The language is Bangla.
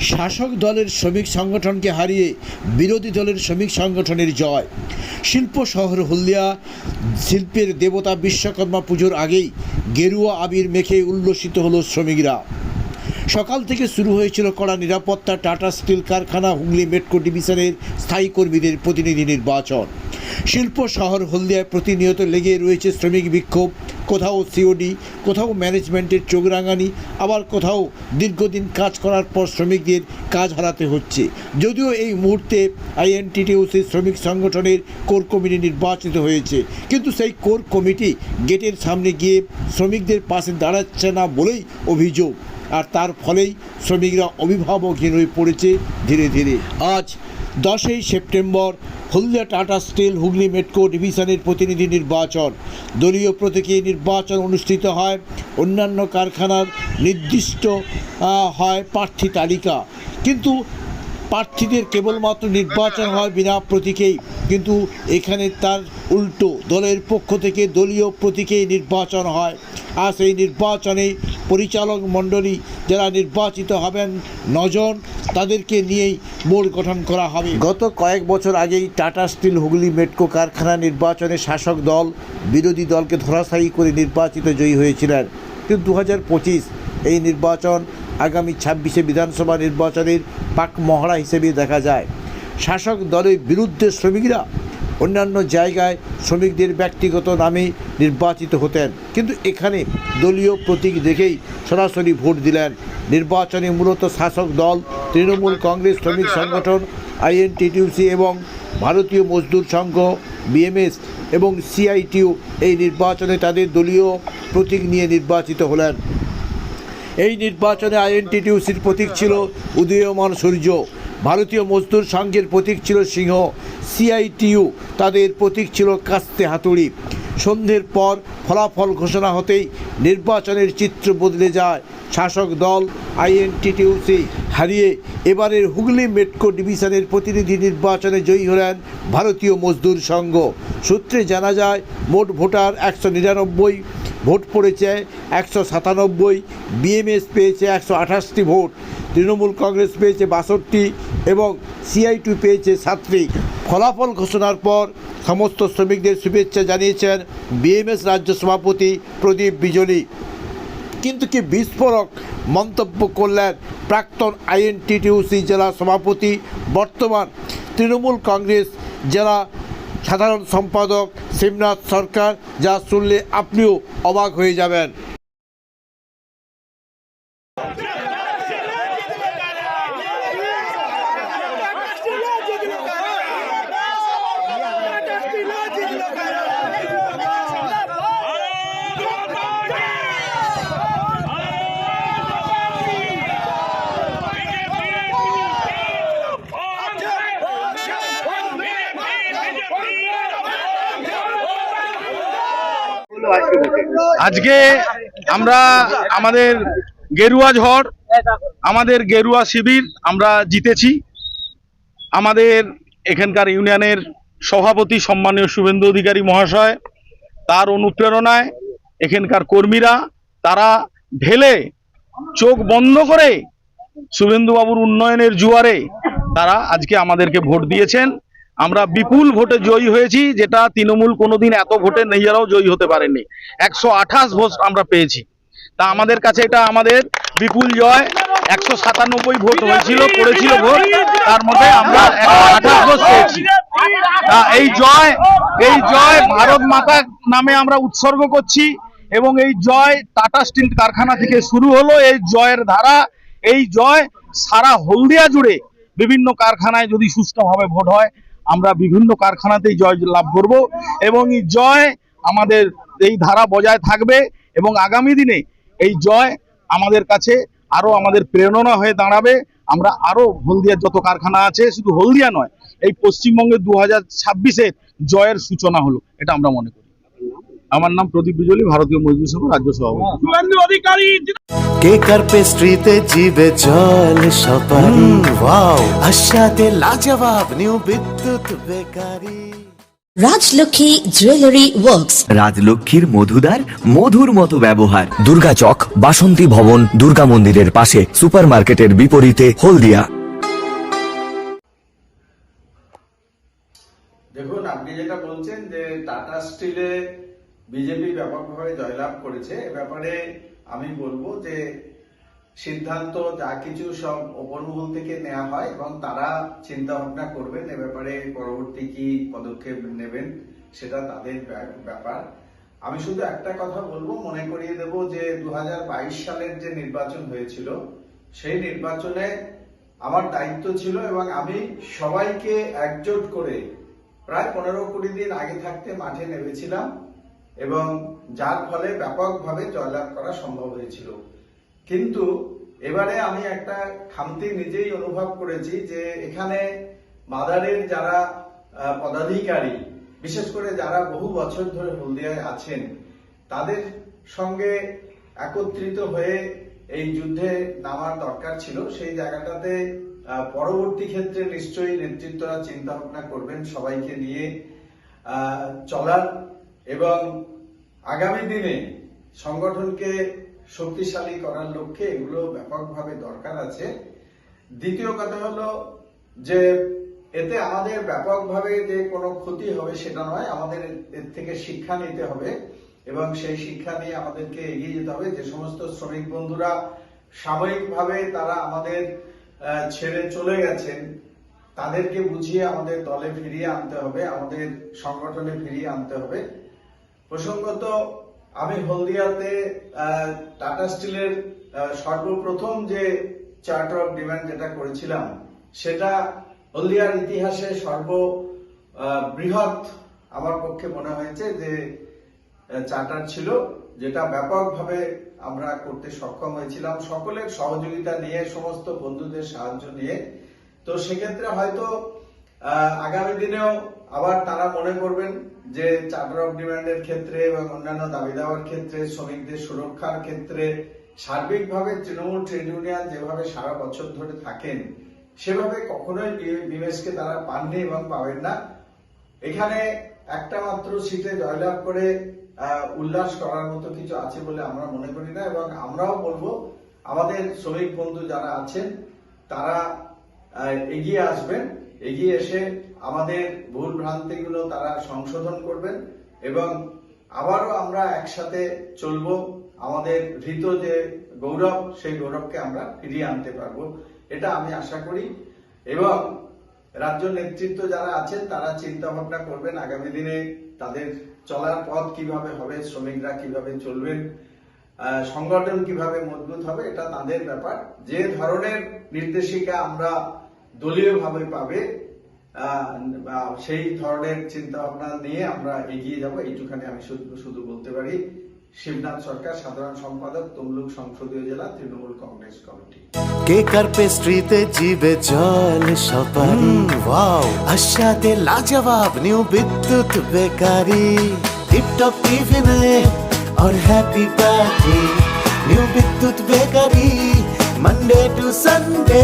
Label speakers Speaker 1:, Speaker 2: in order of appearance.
Speaker 1: শাসক দলের শ্রমিক সংগঠনকে হারিয়ে বিরোধী দলের শ্রমিক সংগঠনের জয়। শিল্প শহর হলদিয়া, শিল্পের দেবতা বিশ্বকর্মা পুজোর আগেই গেরুয়া আবির মেখে উল্লসিত হলো শ্রমিকরা। সকাল থেকে শুরু হয়েছিল কড়া নিরাপত্তা, টাটা স্টিল কারখানা, হুগলি মেট্রো ডিভিশনের স্থায়ী কর্মীদের প্রতিনিধি নির্বাচন। শিল্প শহর হলদিয়ায় প্রতিনিয়ত লেগে রয়েছে শ্রমিক বিক্ষোভ। কোথাও সিওডি কোথাও ম্যানেজমেন্টের চোখ রাঙানি আবার কোথাও দীর্ঘদিন কাজ করার পর শ্রমিকদের কাজ হারাতে হচ্ছে। যদিও এই মুহূর্তে আইএনটিটিউসি শ্রমিক সংগঠনের কোর কমিটি নির্বাচিত হয়েছে, কিন্তু সেই কোর কমিটি গেটের সামনে গিয়ে শ্রমিকদের পাশে দাঁড়াচ্ছে না বলেই অভিযোগ। আর তার ফলেই শ্রমিকরা অভিভাবকহীন হয়ে পড়েছে ধীরে ধীরে। আজ দশই September Haldia Tata steel Hooghly metro ডিভিশনের প্রতিনিধি নির্বাচন। দলীয় প্রতীকে নির্বাচন অনুষ্ঠিত হয়। অন্যান্য কারখানার নির্দিষ্ট হয় প্রার্থী তালিকা। কিন্তু প্রার্থীদের কেবলমাত্র নির্বাচন হয় বিনা প্রতীকেই। কিন্তু এখানে তার উল্টো। দলের পক্ষ থেকে দলীয় প্রতীকেই নির্বাচন হয়। আর সেই নির্বাচনে পরিচালক মণ্ডলী যারা নির্বাচিত হবেন, নজন তাদেরকে নিয়েই বোর্ড গঠন করা হবে। গত কয়েক বছর আগেই টাটা স্টিল হুগলি মেটকো কারখানা নির্বাচনে শাসক দল, বিরোধী দলকে ধরাশায়ী করে নির্বাচিত জয়ী হয়েছিলেন। কিন্তু দু হাজার পঁচিশ এই নির্বাচন আগামী ছাব্বিশে বিধানসভা নির্বাচনের পাক মহড়া হিসেবে দেখা যায়। শাসক দলের বিরুদ্ধে শ্রমিকরা অন্যান্য জায়গায় শ্রমিকদের ব্যক্তিগত নামে নির্বাচিত হতেন। কিন্তু এখানে দলীয় প্রতীক দেখেই সরাসরি ভোট দিলেন। নির্বাচনে মূলত শাসক দল, তৃণমূল কংগ্রেস শ্রমিক সংগঠন, আইএনটিটিউসি এবং ভারতীয় মজদুর সংঘ, বিএমএস এবং সিআইটিউ এই নির্বাচনে তাদের দলীয় প্রতীক নিয়ে নির্বাচিত হলেন। এই নির্বাচনে আইএনটিটিউসির প্রতীক ছিল উদীয়মান সূর্য। ভারতীয় মজদুর সংঘের প্রতীক ছিল সিংহ সিআইটিইউ তাদের প্রতীক ছিল কাস্তে হাতুড়ি। সন্ধ্যের পর ফলাফল ঘোষণা হতেই নির্বাচনের চিত্র বদলে যায়। শাসক দল আইএনটিটিউসি হারিয়ে এবারের হুগলি মেট্রো ডিভিশনের প্রতিনিধি নির্বাচনে জয়ী হলেন ভারতীয় মজদুর সংঘ। সূত্রে জানা যায়, মোট ভোটার একশো নিরানব্বই, ভোট পড়েছে একশো সাতানব্বই বিএমএস পেয়েছে একশো আঠাশটি ভোট, তৃণমূল কংগ্রেস পেয়েছে বাষট্টি এবং সিআইটু পেয়েছে সাতটি ফলাফল ঘোষণার পর সমস্ত শ্রমিকদের শুভেচ্ছা জানিয়েছেন বিএমএস রাজ্য সভাপতি প্রদীপ বিজলি। কিন্তু কি বিস্ফোরক মন্তব্য করলেন প্রাক্তন আইএনটিটিউসি জেলা সভাপতি বর্তমান তৃণমূল কংগ্রেস জেলা সাধারণ সম্পাদক শিবনাথ সরকার, যা শুনলে আপনিও অবাক হয়ে যাবেন।
Speaker 2: আজকে আমরা আমাদের গেরুয়া ঝড়, আমাদের গেরুয়া শিবির আমরা জিতেছি। আমাদের এখানকার ইউনিয়নের সভাপতি সম্মানীয় শুভেন্দু অধিকারী মহাশয়, তার অনুপ্রেরণায় এখানকার কর্মীরা, তারা ঢেলে চোখ বন্ধ করে শুভেন্দুবাবুর উন্নয়নের জুয়ারে তারা আজকে আমাদেরকে ভোট দিয়েছেন। আমরা বিপুল ভোটে জয়ী হয়েছি, যেটা তৃণমূল কোনোদিন এত ভোটে নিজেরাও জয়ী হতে পারেনি একশো আঠাশ ভোট আমরা পেয়েছি। তা আমাদের কাছে এটা আমাদের বিপুল জয়। একশো সাতানব্বই ভোট হয়েছিল পড়েছিল ভোট। তার মধ্যে আমরা একশো আঠাশ ভোট পেয়েছি। তা এই জয় এই জয় ভারত মাতা নামে আমরা উৎসর্গ করছি এবং এই জয় টাটা স্টিল কারখানা থেকে শুরু হলো। এই জয়ের ধারা, এই জয় সারা হলদিয়া জুড়ে বিভিন্ন কারখানায় যদি সুষ্ঠুভাবে ভোট হয় আমরা বিভিন্ন কারখানাতেই জয় লাভ করব এবং এই জয় আমাদের এই ধারা বজায় থাকবে এবং আগামী দিনে এই জয় আমাদের কাছে আরও আমাদের প্রেরণা হয়ে দাঁড়াবে। আমরা আরও হলদিয়ার যত কারখানা আছে, শুধু হলদিয়া নয়, এই পশ্চিমবঙ্গে দু হাজার জয়ের সূচনা হলো, এটা আমরা মনে করি। আমার নাম প্রদীপ বিজলি ভারতীয় মজদুর সংঘ রাজ্য সভাপতি।
Speaker 3: কেকার পেস্ট্রিতে জিবে জল সপারি? ওয়াও আশাতে লাজবাব new Bidyut bakery.
Speaker 4: Rajlakshmi jewellery works.
Speaker 5: রাজলক্ষ্মীর মধুদার মধুর মতো ব্যবহার। দুর্গা চক বাসন্তী ভবন দুর্গা মন্দিরের পাশে সুপারমার্কেটের বিপরীতে হলদিয়া।
Speaker 6: দেখুন আপনি যেটা বলছেন যে টাটা স্টিলে বিজেপি ব্যাপকভাবে জয়লাভ করেছে। এ ব্যাপারে আমি বলব যে, সিদ্ধান্ত যা কিছু সব ওপরমহল থেকে নেওয়া হয় এবং তারা চিন্তা ভাবনা করবেন, এ ব্যাপারে পরবর্তী কি পদক্ষেপ নেবেন সেটা তাদের ব্যাপার। আমি শুধু একটা কথা বলব, মনে করিয়ে দেব যে দু হাজার বাইশ সালের যে নির্বাচন হয়েছিল, সেই নির্বাচনে আমার দায়িত্ব ছিল এবং আমি সবাইকে একজোট করে প্রায় পনেরো কুড়ি দিন আগে থাকতে মাঠে নেমেছিলাম। এবং যার ফলে ব্যাপকভাবে জয়লাভ করা সম্ভব হয়েছিল। কিন্তু এবারে আমি একটা খামতি নিজেই অনুভব করেছি যে এখানে মাদারের যারা পদাধিকারী, বিশেষ করে যারা বহু বছর ধরে হলদিয়ায় আছেন, তাদের সঙ্গে একত্রিত হয়ে এই যুদ্ধে নামার দরকার ছিল। সেই জায়গাটাতে পরবর্তী ক্ষেত্রে নিশ্চয়ই নেতৃত্বরা চিন্তা ভাবনা করবেন সবাইকে নিয়ে। চলার এবং আগামী দিনে সংগঠনকে শক্তিশালী করার লক্ষ্যে এগুলো ব্যাপকভাবে দরকার আছে। দ্বিতীয় কথা হলো যে এতে আমাদের ব্যাপকভাবে যে কোনো ক্ষতি হবে সেটা নয়, আমাদের এর থেকে শিক্ষা নিতে হবে এবং সেই শিক্ষা নিয়ে আমাদেরকে এগিয়ে যেতে হবে। যে সমস্ত শ্রমিক বন্ধুরা সাময়িকভাবে তারা আমাদের ছেড়ে চলে গেছেন, তাদেরকে বুঝিয়ে আমাদের দলে ফিরিয়ে আনতে হবে, আমাদের সংগঠনে ফিরিয়ে আনতে হবে। প্রসঙ্গত, আমি হলদিয়াতে টাটা স্টিলের সর্বপ্রথম যে চার্টার অফ ডিমান্ড যেটা করেছিলাম, সেটা হলদিয়ার ইতিহাসে সর্ব বৃহৎ আমার পক্ষে মনে হয়েছে যে চার্টার ছিল, যেটা ব্যাপকভাবে আমরা করতে সক্ষম হয়েছিলাম সকলের সহযোগিতা নিয়ে, সমস্ত বন্ধুদের সাহায্য নিয়ে। তো সেক্ষেত্রে হয়তো আগামী দিনেও আবার তারা মনে করবেন যে চার্টার অফ ডিমান্ডের ক্ষেত্রে এবং অন্যান্য দাবি দেওয়ার ক্ষেত্রে, শ্রমিকদের সুরক্ষার ক্ষেত্রে, সার্বিকভাবে তৃণমূল ট্রেড ইউনিয়ন যেভাবে সারা বছর ধরে থাকেন, সেভাবে কখনোই বিমেশকে তারা পাননি এবং পাবেন না। এখানে একটা মাত্র সিটে জয়লাভ করে উল্লাস করার মতো কিছু আছে বলে আমরা মনে করি না এবং আমরাও বলব, আমাদের শ্রমিক বন্ধু যারা আছেন, তারা এগিয়ে আসবেন, এগিয়ে এসে আমাদের ভুল ভ্রান্তিগুলো তারা সংশোধন করবেন এবং আবারও আমরা একসাথে চলবো। আমাদের ভীত যে গৌরব, সেই গৌরবকে আমরা ফিরিয়ে আনতে পারব। এটা আমি আশা করি। এবং রাজ্য নেতৃত্ব যারা আছেন, তারা চিন্তা ভাবনা করবেন আগামী দিনে তাদের চলার পথ কীভাবে হবে, শ্রমিকরা কীভাবে চলবেন সংগঠন কীভাবে মজবুত হবে, এটা তাদের ব্যাপার। যে ধরনের নির্দেশিকা আমরা দলীয়ভাবে পাবে সেই ধরনের চিন্তা ভাবনা নিয়ে আমরা এগিয়ে যাব এইটুখানি আমি শুধু শুধু বলতে পারি শিবনাথ সরকার সাধারণ সম্পাদক তমলুক সংসদীয় জেলা তৃণমূল কংগ্রেস কমিটি
Speaker 3: কেক আর পেস্ট্রিতে জিবে জল সপারি ওয়াও আশাতে লাজবাব নিউ বিদ্যুৎ বেকারি টিপটপ টিফিনে और happy party new Bidyut bakery Monday to Sunday